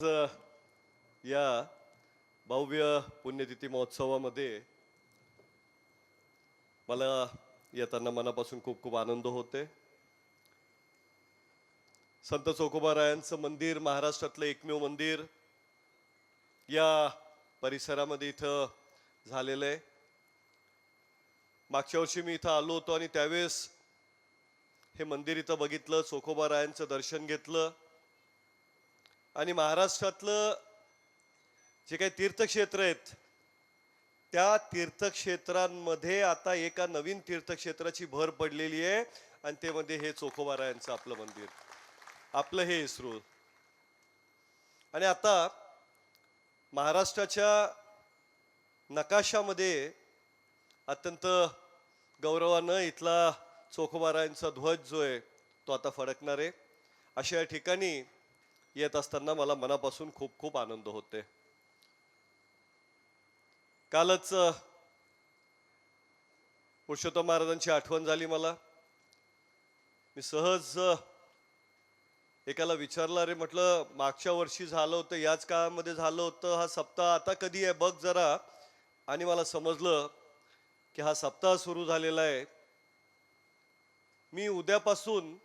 या भव्य पुण्यतिथी महोत्सवामध्ये मला येताना मनापासून खूप खूप आनंद होते संत चोकोबारायांचं मंदिर महाराष्ट्रातलं एकमेव मंदिर या परिसरामध्ये इथं झालेलं आहे. मागच्या वर्षी मी इथं आलो होतो आणि त्यावेळेस हे मंदिर इथं बघितलं चोखोबारायांचं दर्शन घेतलं. आणि महाराष्ट्रातलं जे काही तीर्थक्षेत्र आहेत त्या तीर्थक्षेत्रांमध्ये आता एका नवीन तीर्थक्षेत्राची भर पडलेली आहे आणि ते मध्ये हे चोखोबारायांचं आपलं मंदिर. आपलं हे इस्रो आणि आता महाराष्ट्राच्या नकाशामध्ये अत्यंत गौरवानं इथला चोखोबारायांचा ध्वज जो आहे तो आता फडकणार आहे. अशा या ठिकाणी येत असताना मला मनापासून खूप खूप आनंद होते. कालच पुरुषोत्तम महाराजांची आठवण झाली मला. मी सहज एकाला विचारलं अरे म्हटलं मागच्या वर्षी झालं होतं याच काळामध्ये झालं होतं हा सप्ताह आता कधी आहे? बघ जरा. आणि मला समजलं की हा सप्ताह सुरू झालेला आहे. मी उद्यापासून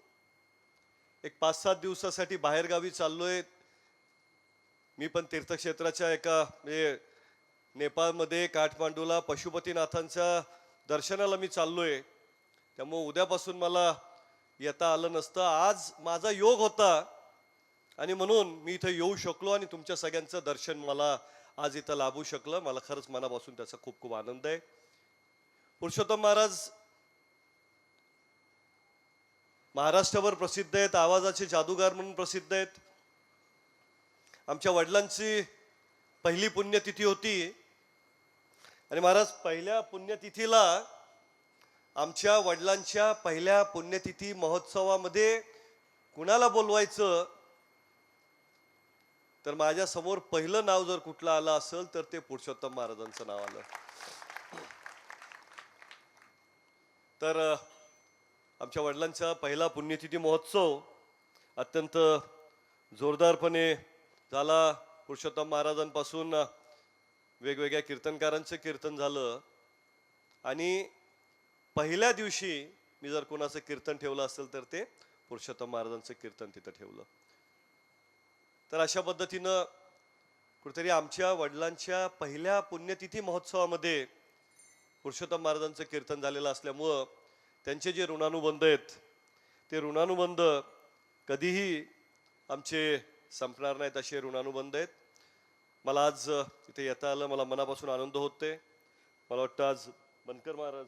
एक पाच सात दिवसासाठी बाहेरगावी चाललोय. मी पण तीर्थक्षेत्राच्या एका म्हणजे नेपाळमध्ये काठमांडूला पशुपतीनाथांच्या दर्शनाला मी चाललोय. त्यामुळे उद्यापासून मला येता आलं नसतं. आज माझा योग होता आणि म्हणून मी इथं येऊ शकलो आणि तुमच्या सगळ्यांचं दर्शन मला आज इथं लाभू शकलं. मला खरंच मनापासून त्याचा खूप खूप आनंद आहे. पुरुषोत्तम महाराज महाराष्ट्रभर प्रसिद्ध आहेत आवाजाचे जादूगार म्हणून प्रसिद्ध आहेत. आमच्या वडिलांची पहिली पुण्यतिथी होती. आणि महाराज पहिल्या पुण्यतिथीला आमच्या वडिलांच्या पहिल्या पुण्यतिथी महोत्सवामध्ये कुणाला बोलवायचं? तर माझ्यासमोर पहिलं नाव जर कुठलं आलं असेल तर ते पुरुषोत्तम महाराजांचं नाव आलं. तर आमच्या वडिलांचा पहिला पुण्यतिथी महोत्सव अत्यंत जोरदारपणे झाला. पुरुषोत्तम महाराजांपासून वेगवेगळ्या कीर्तनकारांचं कीर्तन झालं. आणि पहिल्या दिवशी मी जर कोणाचं कीर्तन ठेवलं असेल तर ते पुरुषोत्तम महाराजांचं कीर्तन तिथं ठेवलं. तर अशा पद्धतीनं कुठेतरी आमच्या वडिलांच्या पहिल्या पुण्यतिथी महोत्सवामध्ये पुरुषोत्तम महाराजांचं कीर्तन झालेलं असल्यामुळं त्यांचे जे ऋणानुबंध आहेत ते ऋणानुबंध कधीही आमचे संपणार नाहीत असे ऋणानुबंध आहेत. मला आज इथे येता आलं मला मनापासून आनंद होते मला वाटतं आज बनकर महाराज.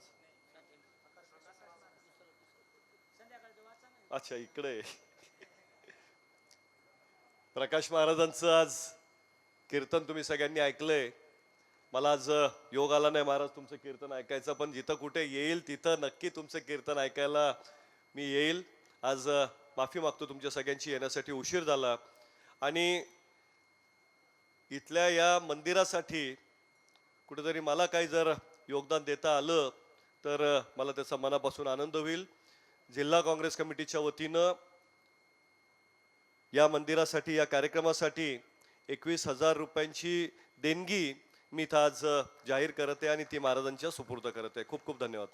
अच्छा इकडे. प्रकाश महाराजांचं आज कीर्तन तुम्ही सगळ्यांनी ऐकलंय. मला आज योग आला नाही महाराज तुमचं कीर्तन ऐकायचं पण जिथं कुठे येईल तिथं नक्की तुमचं कीर्तन ऐकायला मी येईल. आज माफी मागतो तुमच्या सगळ्यांची येण्यासाठी उशीर झाला. आणि इथल्या या मंदिरासाठी कुठेतरी मला काही जर योगदान देता आलं तर मला त्याचा मनापासून आनंद होईल. जिल्हा काँग्रेस कमिटीच्या वतीनं या मंदिरासाठी या कार्यक्रमासाठी एकवीस हजार रुपयांची देणगी मी इथं आज जाहीर करत आहे आणि ती महाराजांच्या सुपूर्द करत आहे. खूप खूप धन्यवाद.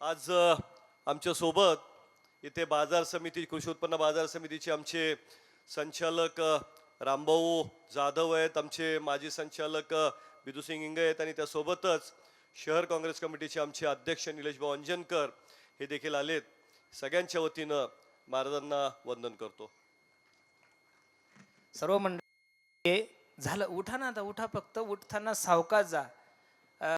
आज आमच्यासोबत इथे बाजार समिती कृषी उत्पन्न बाजार समितीचे आमचे संचालक रामभाऊ जाधव आहेत. आमचे माजी संचालक बिदूसिंग इंग आहेत आणि त्यासोबतच शहर काँग्रेस कमिटीचे आमचे अध्यक्ष निलेश भाऊ अंजनकर हे देखील आलेत. सगळ्यांच्या वतीनं महाराजांना वंदन करतो. सर्व मंडळ झालं. उठा ना आता उठा फक्त. उठताना सावकाश जा.